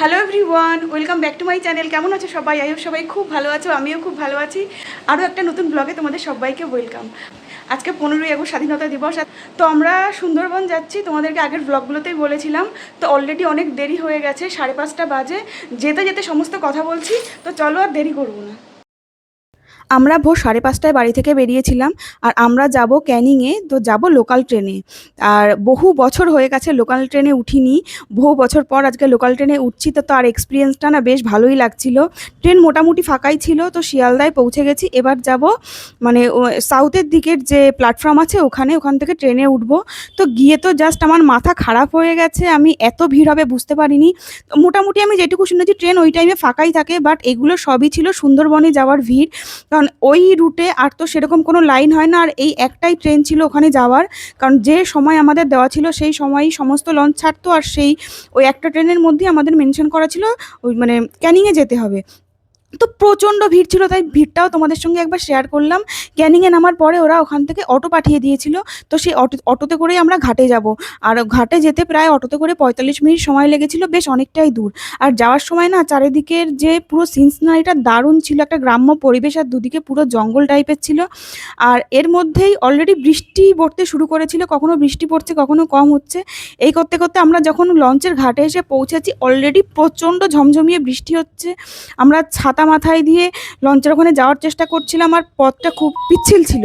Hello everyone welcome back to my channel কেমন আছো সবাই? আই সবাই খুব ভালো আছো, আমিও খুব ভালো আছি। আরও একটা নতুন ব্লগে তোমাদের সবাইকে ওয়েলকাম আজকে পনেরোই আগস্ট, স্বাধীনতা দিবস। তো আমরা সুন্দরবন যাচ্ছি, তোমাদেরকে আগের ব্লগগুলোতেই বলেছিলাম। তো অলরেডি অনেক দেরি হয়ে গেছে, সাড়ে পাঁচটা বাজে। যেতে যেতে সমস্ত কথা বলছি, তো চলো আর দেরি করব না। আমরা ভোর সাড়ে পাঁচটায় বাড়ি থেকে বেরিয়েছিলাম আর আমরা যাব ক্যানিংয়ে, তো যাব লোকাল ট্রেনে। আর বহু বছর হয়ে গেছে লোকাল ট্রেনে উঠিনি। বহু বছর পর আজকে লোকাল ট্রেনে উঠছি, তো তার এক্সপিরিয়েন্সটা না বেশ ভালোই লাগছিল। ট্রেন মোটামুটি ফাঁকাই ছিল, তো শিয়ালদায় পৌঁছে গেছি। এবার যাব মানে সাউথের দিকের যে প্ল্যাটফর্ম আছে, ওখানে, ওখান থেকে ট্রেনে উঠবো। তো গিয়ে তো জাস্ট আমার মাথা খারাপ হয়ে গেছে, আমি এত ভিড় হবে বুঝতে পারিনি। তো মোটামুটি আমি যেটুকু শুনেছি, ট্রেন ওই টাইমে ফাঁকাই থাকে বাট এগুলো সবই ছিল সুন্দরবনে যাওয়ার ভিড়। কারণ ওই রুটে আর তো সেরকম কোনো লাইন হয় না, আর এই একটাই ট্রেন ছিল ওখানে যাওয়ার। কারণ যে সময় আমাদের দেওয়া ছিল সেই সময়ই সমস্ত লঞ্চ ছাড়তো, আর সেই ওই একটা ট্রেনের মধ্যেই আমাদের মেনশন করা ছিল, ওই মানে ক্যানিংয়ে যেতে হবে। তো প্রচণ্ড ভিড় ছিল, তাই ভিড়টাও তোমাদের সঙ্গে একবার শেয়ার করলাম। ক্যানিংয়ে নামার পরে ওরা ওখান থেকে অটো পাঠিয়ে দিয়েছিল, তো সেই অটো অটোতে করেই আমরা ঘাটে যাব। আর ঘাটে যেতে প্রায় অটোতে করে পঁয়তাল্লিশ মিনিট সময় লেগেছিল, বেশ অনেকটাই দূর। আর যাওয়ার সময় না চারিদিকের যে পুরো সিনসিনারিটা দারুণ ছিল, একটা গ্রাম্য পরিবেশ, আর দুদিকে পুরো জঙ্গল টাইপের ছিল। আর এর মধ্যেই অলরেডি বৃষ্টি পড়তে শুরু করেছিল, কখনো বৃষ্টি পড়ছে, কখনো কম হচ্ছে। এই করতে করতে আমরা যখন লঞ্চের ঘাটে এসে পৌঁছেছি অলরেডি প্রচণ্ড ঝমঝমিয়ে বৃষ্টি হচ্ছে। আমরা ছাতা মাথায় দিয়ে লঞ্চের ওখানে যাওয়ার চেষ্টা করছিলাম আর পথটা খুব পিচ্ছিল ছিল।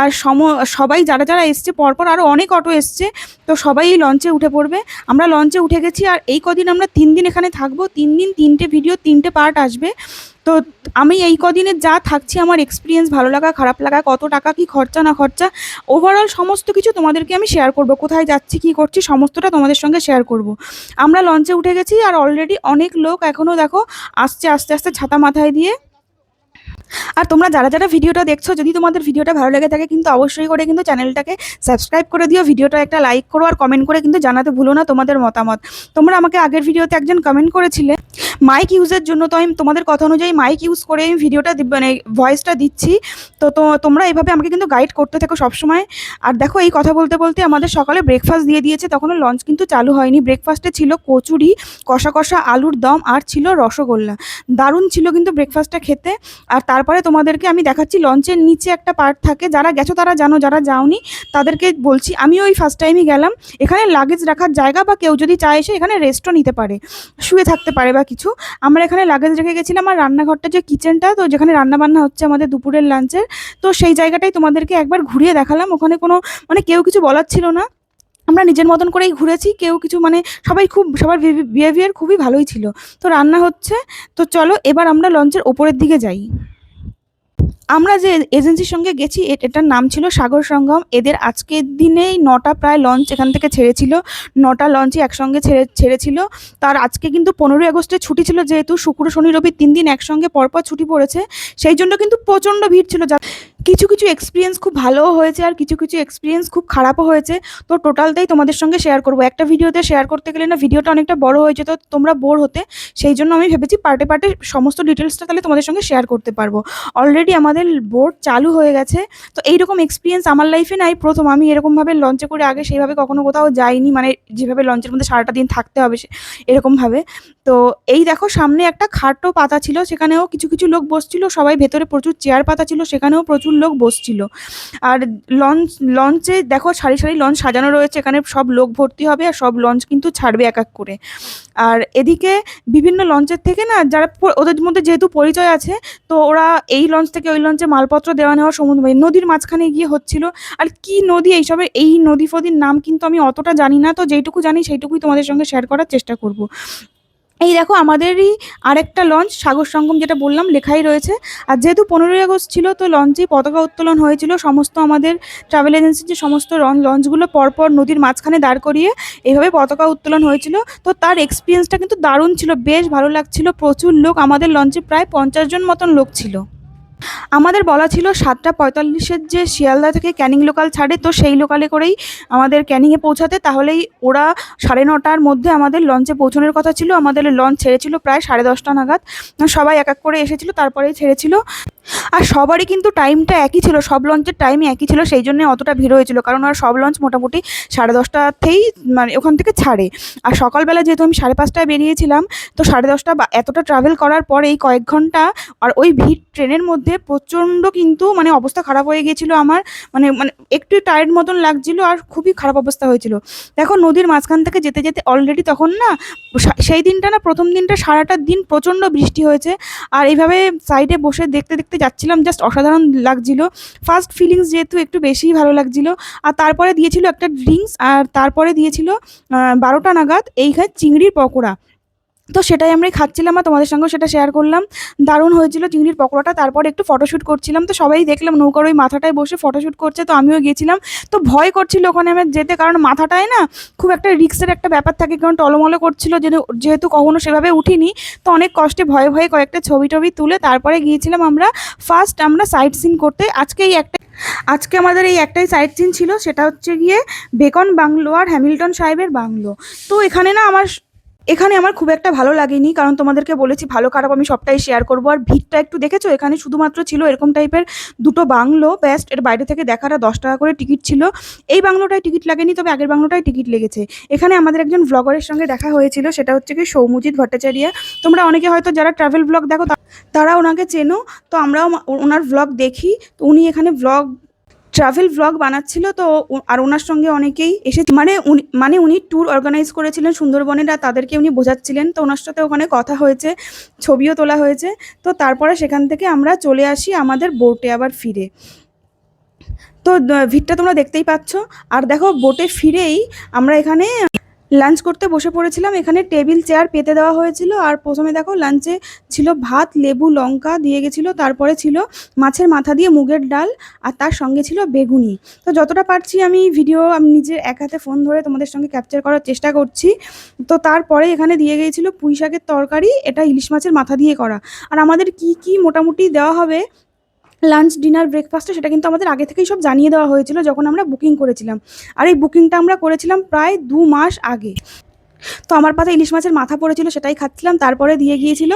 আর সম, সবাই যারা যারা এসছে, পরপর আরও অনেক অটো এসছে, তো সবাই এই লঞ্চে উঠে পড়বে। আমরা লঞ্চে উঠে গেছি আর এই কদিন আমরা তিন দিন এখানে থাকব। তিন দিন, তিনটে ভিডিও তিনটে পার্ট আসবে। তো আমি এই কদিনে যা থাকছি, আমার এক্সপিরিয়েন্স ভালো লাগা, খারাপ লাগা, কত টাকা, কি খরচা, না খরচা ওভারঅল সমস্ত কিছু তোমাদেরকে আমি শেয়ার করব। কোথায় যাচ্ছি, কি করছি, সমস্তটা তোমাদের সঙ্গে শেয়ার করব। আমরা লঞ্চে উঠে গেছি আর অলরেডি অনেক লোক এখনও দেখো আসছে আস্তে আস্তে ছাতা মাথায় দিয়ে। আর তোমরা যারা যারা ভিডিওটা দেখছ, যদি তোমাদের ভিডিওটা ভালো লেগে থাকে, কিন্তু অবশ্যই করে কিন্তু চ্যানেলটাকে সাবস্ক্রাইব করে দিও, ভিডিওটা একটা লাইক করো আর কমেন্ট করে কিন্তু জানাতে ভুলো না তোমাদের মতামত। তোমরা আমাকে আগের ভিডিওতে একজন কমেন্ট করেছিলে মাইক ইউজের জন্য তো আমি তোমাদের কথা অনুযায়ী মাইক ইউজ করে আমি ভিডিওটা মানে ভয়েসটা দিচ্ছি। তো তো তোমরা এভাবে আমাকে কিন্তু গাইড করতে থাকো সবসময়। আর দেখো এই কথা বলতে বলতে আমাদের সকালে ব্রেকফাস্ট দিয়ে দিয়েছে। তখনও লঞ্চ কিন্তু চালু হয়নি। ব্রেকফাস্টে ছিল কচুরি, কষা কষা আলুর দম আর ছিল রসগোল্লা। দারুণ ছিল কিন্তু ব্রেকফাস্টটা খেতে। আর তারপরে তোমাদেরকে আমি দেখাচ্ছি লঞ্চের নিচে একটা পার্ট থাকে। যারা গেছো তারা জানো, যারা যাওনি, তাদেরকে বলছি, আমিও ওই ফার্স্ট টাইমই গেলাম। এখানে লাগেজ রাখার জায়গা বা কেউ যদি চায় এসে এখানে রেস্টও নিতে পারে। শুয়ে থাকতে পারে বা কিছু। আমরা এখানে লাগেজ রেখে গেছিলাম আর রান্নাঘরটা যে কিচেনটা তো যেখানে রান্না বান্না হচ্ছে আমাদের দুপুরের লাঞ্চের তো সেই জায়গাটাই তোমাদেরকে একবার ঘুরিয়ে দেখালাম। ওখানে কোনো মানে কেউ কিছু বলার ছিল না। আমরা নিজের মতন করেই ঘুরেছি, কেউ কিছু মানে সবাই খুব, সবার বিহেভিয়ার খুবই ভালোই ছিল। তো রান্না হচ্ছে, তো চলো এবার আমরা লঞ্চের ওপরের দিকে যাই। আমরা যে এজেন্সির সঙ্গে গেছি এটার নাম ছিল সাগর সঙ্গম। এদের আজকের দিনেই নটা প্রায় লঞ্চ এখান থেকে ছেড়েছিল। নটা লঞ্চই একসঙ্গে ছেড়ে ছেড়েছিল। তার আজকে কিন্তু পনেরোই আগস্টে ছুটি ছিল যেহেতু, শুক্র, শনি, রবি তিন দিন একসঙ্গে পরপর ছুটি পড়েছে। সেই জন্য কিন্তু প্রচণ্ড ভিড় ছিল যা কিছু কিছু এক্সপিরিয়েন্স খুব ভালোও হয়েছে আর কিছু কিছু এক্সপিরিয়েন্স খুব খারাপও হয়েছে। তো টোটালটাই তোমাদের সঙ্গে শেয়ার করব। একটা ভিডিওতে শেয়ার করতে গেলে না ভিডিওটা অনেকটা বড় হয়েছে তো তোমরা বোর হতে। সেই জন্য আমি ভেবেছি পার্টে পার্টে সমস্ত ডিটেলসটা তাহলে তোমাদের সঙ্গে শেয়ার করতে পারব। অলরেডি আমাদের বোর্ড চালু হয়ে গেছে। তো এইরকম এক্সপিরিয়েন্স আমার লাইফে নাই। প্রথম আমি এরকমভাবে লঞ্চে করে আগে সেইভাবে কখনো কোথাও যাইনি। মানে যেভাবে লঞ্চের মধ্যে সারাটা দিন থাকতে হবে এরকমভাবে তো এই দেখো সামনে একটা খাটও পাতা ছিল। সেখানেও কিছু কিছু লোক বসছিল। সবাই ভেতরে প্রচুর চেয়ার পাতা ছিল। সেখানেও প্রচুর লোক বসছিল। আর লঞ্চ লঞ্চে দেখো সারি সারি লঞ্চ সাজানো রয়েছে, এখানে সব লোক ভর্তি হবে আর সব লঞ্চ কিন্তু ছাড়বে এক এক করে। আর এদিকে বিভিন্ন লঞ্চের থেকে না, যারা ওদের মধ্যে যেহেতু পরিচয় আছে, তো ওরা এই লঞ্চ থেকে ওই লঞ্চে মালপত্র দেওয়া নেওয়া সমুদ্র নদীর মাঝখানে গিয়ে হচ্ছিল। আর কি নদী এইসবের, এই নদী ফদির নাম কিন্তু আমি অতটা জানি না, তো যেইটুকু জানি সেইটুকুই তোমাদের সঙ্গে শেয়ার করার চেষ্টা করব। এই দেখো, আমাদেরই আরেকটা লঞ্চ সাগর সঙ্গম যেটা বললাম, লেখাই রয়েছে। আর যেহেতু পনেরোই আগস্ট ছিল, তো লঞ্চেই পতাকা উত্তোলন হয়েছিল। সমস্ত আমাদের ট্রাভেল এজেন্সির যে সমস্ত লঞ্চ- লঞ্চগুলো পরপর নদীর মাঝখানে দাঁড় করিয়ে এইভাবে পতাকা উত্তোলন হয়েছিল। তো তার এক্সপিরিয়েন্সটা কিন্তু দারুণ ছিল, বেশ ভালো লাগছিল। প্রচুর লোক আমাদের লঞ্চে প্রায় পঞ্চাশ জন মতন লোক ছিল। আমাদের বলা ছিল সাতটা পঁয়তাল্লিশের যে শিয়ালদা থেকে ক্যানিং লোকাল ছাড়ে, তো সেই লোকালে করেই আমাদের ক্যানিংয়ে পৌঁছাতে। তাহলেই ওরা সাড়ে নটার মধ্যে আমাদের লঞ্চে পৌঁছানোর কথা ছিল। আমাদের লঞ্চ ছেড়েছিল প্রায় সাড়ে দশটা নাগাদ। সবাই এক এক করে এসেছিল, তারপরেই ছেড়েছিল। আর সবারই কিন্তু টাইমটা একই ছিল, সব লঞ্চের টাইমই একই ছিল, সেই জন্য অতটা ভিড় হয়েছিল। কারণ আর সব লঞ্চ মোটামুটি সাড়ে দশটাতেই মানে ওখান থেকে ছাড়ে। আর সকালবেলা যেহেতু আমি সাড়ে পাঁচটায় বেরিয়েছিলাম, তো সাড়ে দশটা বা এতটা ট্রাভেল করার পর এই কয়েক ঘণ্টা আর ওই ভিড় ট্রেনের মধ্যে প্রচণ্ড কিন্তু মানে অবস্থা খারাপ হয়ে গিয়েছিল আমার। মানে মানে একটু টায়ার্ড মতন লাগছিল আর খুবই খারাপ অবস্থা হয়েছিল। দেখো নদীর মাঝখান থেকে যেতে যেতে অলরেডি তখন না সেই দিনটা না প্রথম দিনটা সারাটা দিন প্রচণ্ড বৃষ্টি হয়েছে। আর এইভাবে সাইডে বসে দেখতে দেখতে যাচ্ছিলাম জাস্ট অসাধারণ লাগছিল। ফার্স্ট ফিলিংস যেহেতু একটু বেশিই ভালো লাগছিল। আর তারপরে দিয়েছিল একটা ড্রিঙ্কস আর তারপরে দিয়েছিল বারোটা নাগাদ এইখানে চিংড়ির পকোড়া। তো সেটাই আমরা খাচ্ছিলাম আর তোমাদের সঙ্গে সেটা শেয়ার করলাম। দারুণ হয়েছিল চিংড়ির পকোড়াটা, তারপরে একটু ফটোশ্যুট করছিলাম। তো সবাই দেখলাম নৌকার ওই মাথাটায় বসে ফটোশ্যুট করছে, তো আমিও গিয়েছিলাম তো ভয় করছিল ওখানে আমার যেতে, কারণ মাথাটায় না খুব একটা রিক্সের একটা ব্যাপার থাকে, কারণ টলমলো করছিল, যেহেতু কখনো সেভাবে উঠিনি। তো অনেক কষ্টে ভয়ে ভয়ে কয়েকটা ছবি টবি তুলে তারপরে গিয়েছিলাম আমরা ফার্স্ট আমরা সাইট সিন করতে। আজকে এই একটা, আজকে আমাদের এই একটাই সাইট সিন ছিল, সেটা হচ্ছে গিয়ে বেকন বাংলো আর হ্যামিল্টন সাহেবের বাংলো। তো এখানে না আমার এখানে আমার খুব একটা ভালো লাগেনি, কারণ তোমাদেরকে বলেছি ভালো খারাপ আমি সবটাই শেয়ার করব। আর ভিড়টা একটু দেখেছ? এখানে শুধুমাত্র ছিল এরকম টাইপের দুটো বাংলো ব্যাস্ট এর বাইরে থেকে দেখাটা দশ টাকা করে টিকিট ছিল। এই বাংলোটায় টিকিট লাগেনি, তবে আগের বাংলোটায় টিকিট লেগেছে। এখানে আমাদের একজন ব্লগারের সঙ্গে দেখা হয়েছিল, সেটা হচ্ছে কি সৌমজিৎ ভট্টাচার্য। তোমরা অনেকে হয়তো যারা ট্রাভেল ব্লগ দেখো তারা ওনাকে চেনো, তো আমরাও ওনার ব্লগ দেখি। তো উনি এখানে ব্লগ ট্রাভেল ব্লগ বানাচ্ছিল, তো আর ওনার সঙ্গে অনেকেই এসে মানে মানে উনি ট্যুর অর্গানাইজ করেছিলেন সুন্দরবনের আর তাদেরকে উনি বোঝাচ্ছিলেন। তো ওনার সাথে ওখানে কথা হয়েছে, ছবিও তোলা হয়েছে। তো তারপরে সেখান থেকে আমরা চলে আসি আমাদের বোটে আবার ফিরে। তো ভিড়টা তোমরা দেখতেই পাচ্ছ। আর দেখো বোটে ফিরেই আমরা এখানে লাঞ্চ করতে বসে পড়েছিলাম। এখানে টেবিল চেয়ার পেতে দেওয়া হয়েছিল। আর প্রথমে দেখো লাঞ্চে ছিল ভাত, লেবু, লঙ্কা দিয়ে গেছিল। তারপরে ছিল মাছের মাথা দিয়ে মুগের ডাল আর তার সঙ্গে ছিল বেগুনি। তো যতটা পারছি আমি ভিডিও আমি নিজের এক হাতে ফোন ধরে তোমাদের সঙ্গে ক্যাপচার করার চেষ্টা করছি। তো তারপরে এখানে দিয়ে গিয়েছিল পুঁই শাকের তরকারি। এটা ইলিশ মাছের মাথা দিয়ে করা। আর আমাদের কি কি মোটামুটি দেওয়া হবে লাঞ্চ, ডিনার ব্রেকফাস্টে সেটা কিন্তু আমাদের আগে থেকেই সব জানিয়ে দেওয়া হয়েছিল যখন আমরা বুকিং করেছিলাম। আর এই বুকিংটা আমরা করেছিলাম প্রায় দু মাস আগে। তো আমার পাতে ইলিশ মাছের মাথা পড়েছিল, সেটাই খাচ্ছিলাম। তারপরে দিয়ে গিয়েছিল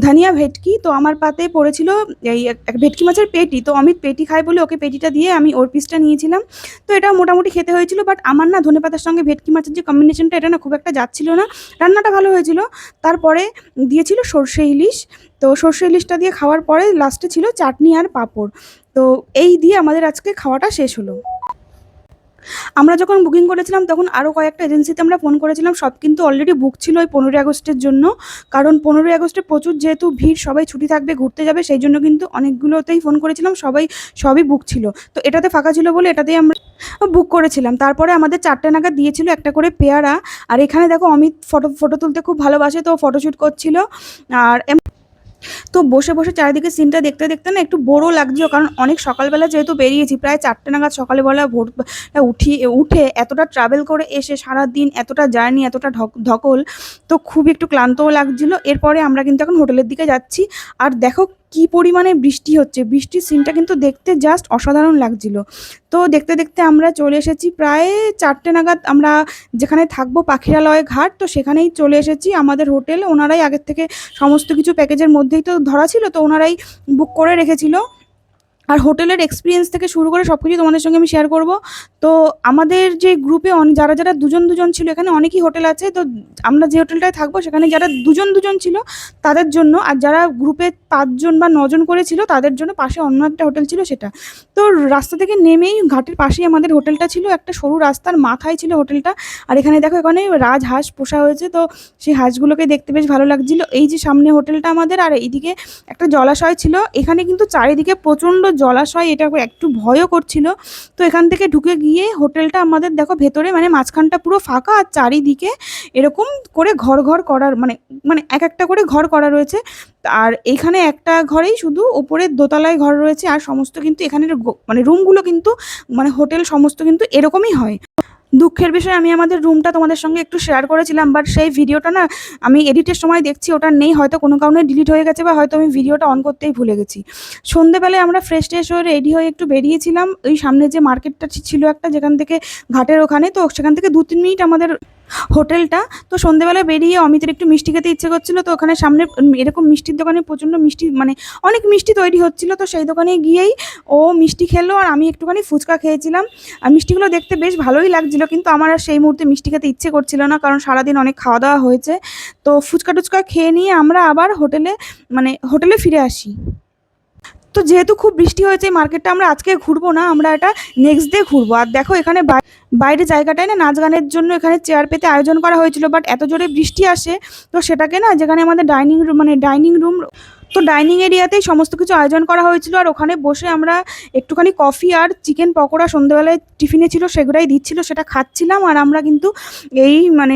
ধনিয়া ভেটকি। তো আমার পাতে পড়েছিল এই এক- ভেটকি মাছের পেটি। তো অমিত পেটি খায় বলে ওকে পেটিটা দিয়ে আমি ওর পিসটা নিয়েছিলাম। তো এটা মোটামুটি খেতে হয়েছিল বাট আমার না ধনে পাতার সঙ্গে ভেটকি মাছের যে কম্বিনেশনটা এটা না খুব একটা যাচ্ছিল না। রান্নাটা ভালো হয়েছিল। তারপরে দিয়েছিল সর্ষে ইলিশ। তো সর্ষে ইলিশটা দিয়ে খাওয়ার পরে লাস্টে ছিল চাটনি আর পাঁপড়। তো এই দিয়ে আমাদের আজকে খাওয়াটা শেষ হলো। আমরা যখন বুকিং করেছিলাম, তখন আরও কয়েকটা এজেন্সিতে আমরা ফোন করেছিলাম। সব কিন্তু অলরেডি বুক ছিল ওই পনেরোই আগস্টের জন্য। কারণ পনেরোই আগস্টে প্রচুর যেহেতু ভিড়, সবাই ছুটি থাকবে, ঘুরতে যাবে, সেই জন্য কিন্তু অনেকগুলোতেই ফোন করেছিলাম। সবাই সবই বুক ছিল। তো এটাতে ফাঁকা ছিল বলে এটাতেই আমরা বুক করেছিলাম। তারপরে আমাদের চারটে নাগাদ দিয়েছিল একটা করে পেয়ারা। আর এখানে দেখো অমিত ফটো ফটো তুলতে খুব ভালোবাসে, তো ফটোশ্যুট করছিল। আর তো বসে বসে চারিদিকে সিনটা দেখতে দেখতে না একটু বড়ো লাগছিল, কারণ অনেক সকালবেলা যেহেতু বেরিয়েছি, প্রায় চারটে নাগাদ সকালবেলা ভোর উঠি, উঠে এতটা ট্রাভেল করে এসে সারা দিন এতটা জার্নি এতটা ধকল, তো খুব একটু ক্লান্তও লাগছিল। এরপরে আমরা কিন্তু এখন হোটেলের দিকে যাচ্ছি। আর দেখো কি পরিমাণে বৃষ্টি হচ্ছে? বৃষ্টির সিনটা কিন্তু দেখতে জাস্ট অসাধারণ লাগছিল। তো দেখতে দেখতে আমরা চলে এসেছি প্রায় চারটে নাগাদ আমরা যেখানে থাকব পাখিরালয় ঘাট, তো সেখানেই চলে এসেছি আমাদের হোটেল। ওনারাই আগের থেকে সমস্ত কিছু প্যাকেজের মধ্যেই তো ধরা ছিল, তো ওনারাই বুক করে রেখেছিল। আর হোটেলের এক্সপিরিয়েন্স থেকে শুরু করে সব কিছু তোমাদের সঙ্গে আমি শেয়ার করব। তো আমাদের যে গ্রুপে যারা যারা দুজন দুজন ছিল, এখানে অনেকই হোটেল আছে। তো আমরা যে হোটেলটায় থাকব, সেখানে যারা দুজন দুজন ছিল, তাদের জন্য আর যারা গ্রুপে পাঁচজন বা নজন করে ছিল, তাদের জন্য পাশে অন্য একটা হোটেল ছিল সেটা। তো রাস্তা থেকে নেমেই ঘাটের পাশেই আমাদের হোটেলটা ছিল, একটা সরু রাস্তার মাথায় ছিল হোটেলটা। আর এখানে দেখো, এখানে রাজহাঁস পোষা হয়েছে, তো সেই হাঁসগুলোকে দেখতে বেশ ভালো লাগছিল। এই যে সামনে হোটেলটা আমাদের, আর এইদিকে একটা জলাশয় ছিল। এখানে কিন্তু চারিদিকে প্রচণ্ড জলাশয়, এটা একটু ভয়ও করছিল। তো এখান থেকে ঢুকে গিয়ে হোটেলটা আমাদের দেখো ভেতরে মানে মাঝখানটা পুরো ফাঁকা আর চারিদিকে এরকম করে ঘর ঘর করার মানে মানে এক একটা করে ঘর করা রয়েছে। আর এখানে একটা ঘরেই শুধু ওপরে দোতলায় ঘর রয়েছে, আর সমস্ত কিন্তু এখানের মানে রুমগুলো কিন্তু মানে হোটেল সমস্ত কিন্তু এরকমই হয়। দুঃখের বিষয়, আমি আমাদের রুমটা তোমাদের সঙ্গে একটু শেয়ার করেছিলাম বাট সেই ভিডিওটা না, আমি এডিটের সময় দেখছি, ওটা নেই, হয়তো কোনো কারণে ডিলিট হয়ে গেছে বা হয়তো আমি ভিডিওটা অন করতেই ভুলে গেছি। সন্ধেবেলায় আমরা ফ্রেশ ট্রেশ হয়ে রেডি হয়ে একটু বেরিয়েছিলাম, ওই সামনে যে মার্কেটটা ছিল একটা, যেখান থেকে ঘাটের ওখানে, তো সেখান থেকে দু তিন মিনিট আমাদের হোটেলটা। তো সন্ধেবেলা বেরিয়ে অমিতের একটু মিষ্টি খেতে ইচ্ছে করছিল, তো ওখানে সামনে এরকম মিষ্টির দোকানে প্রচণ্ড মিষ্টি মানে অনেক মিষ্টি তৈরি হচ্ছিল, তো সেই দোকানে গিয়েই ও মিষ্টি খেলো আর আমি একটুখানি ফুচকা খেয়েছিলাম। আর মিষ্টিগুলো দেখতে বেশ ভালোই লাগছিল, কিন্তু আমার আর সেই মুহূর্তে মিষ্টি খেতে ইচ্ছে করছিল না, কারণ সারাদিন অনেক খাওয়া দাওয়া হয়েছে। তো ফুচকা টুচকা খেয়ে নিয়ে আমরা আবার হোটেলে মানে হোটেলে ফিরে আসি। তো যেহেতু খুব বৃষ্টি হয়েছে মার্কেটটা আমরা আজকে ঘুরবো না, আমরা এটা নেক্সট ডে ঘুরবো। আর দেখো এখানে বাইরে জায়গাটায় না নাচ গানের জন্য এখানে চেয়ার পেতে আয়োজন করা হয়েছিল বাট এত জোরে বৃষ্টি আসে, তো সেটাকে না যেখানে আমাদের ডাইনিং রুম মানে ডাইনিং রুম তো ডাইনিং এরিয়াতেই সমস্ত কিছু আয়োজন করা হয়েছিল, আর ওখানে বসে আমরা একটুখানি কফি আর চিকেন পকোড়া সন্ধ্যেবেলায় টিফিনে ছিল, সেগুলাই দিচ্ছিল, সেটা খাচ্ছিলাম, আর আমরা কিন্তু এই মানে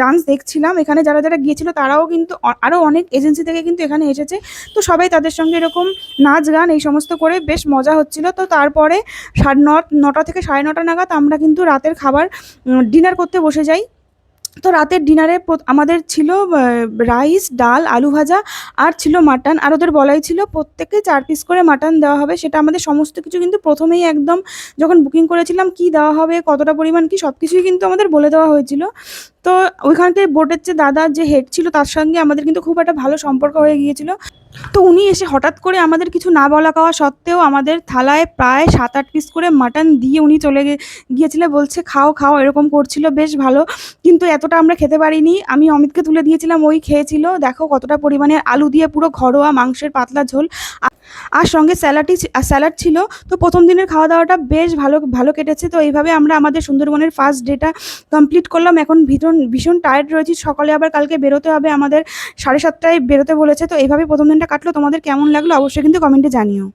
ডান্স দেখছিলাম, এখানে যারা যারা গিয়েছিল তারাও কিন্তু আরও অনেক এজেন্সি থেকে কিন্তু এখানে এসেছে, তো সবাই তাদের সঙ্গে এরকম নাচ গান এই সমস্ত করে বেশ মজা হচ্ছিল, তো তারপরে সাড়ে নটা থেকে সাড়ে নটা নাগাদ আমরা কিন্তু রাতের খাবার ডিনার করতে বসে যাই। তো রাতের ডিনারে আমাদের ছিল রাইস ডাল, আলু ভাজা আর ছিল মাটন আর ওদের বলাই ছিল, প্রত্যেকে চার পিস করে মাটন দেওয়া হবে। সেটা আমাদের সমস্ত কিছু কিন্তু প্রথমেই একদম যখন বুকিং করেছিলাম, কি দেওয়া হবে, কতটা পরিমাণ কি সব কিছুই কিন্তু আমাদের বলে দেওয়া হয়েছিল। তো ওইখানকে বোটের যে দাদা যে হেড ছিল, তার সঙ্গে আমাদের কিন্তু খুব একটা ভালো সম্পর্ক হয়ে গিয়েছিল। তো উনি এসে হঠাৎ করে আমাদের কিছু না বলা খাওয়া সত্ত্বেও আমাদের থালায় প্রায় সাত আট পিস করে মাটন দিয়ে উনি চলে গিয়েছিল, বলছে, খাও খাও, এরকম করছিল, বেশ ভালো। কিন্তু এতটা আমরা খেতে পারিনি। আমি অমিতকে তুলে দিয়েছিলাম, ওই খেয়েছিল। দেখো কতটা পরিমাণে আলু দিয়ে পুরো ঘরোয়া মাংসের পাতলা ঝোল। আর সঙ্গে স্যালাডই স্যালাড ছিল। তো প্রথম দিনের খাওয়া দাওয়াটা বেশ ভালো ভালো কেটেছে। তো এইভাবে আমরা আমাদের সুন্দরবনের ফার্স্ট ডেটা কমপ্লিট করলাম। এখন ভীষণ ভীষণ টায়ার্ড রয়েছি। সকালে আবার কালকে বেরোতে হবে। আমাদের সাড়ে সাতটায় বেরোতে বলেছে। তো এইভাবে প্রথম দিনটা কাটলো। তোমাদের কেমন লাগল অবশ্যই কিন্তু কমেন্টে জানিও।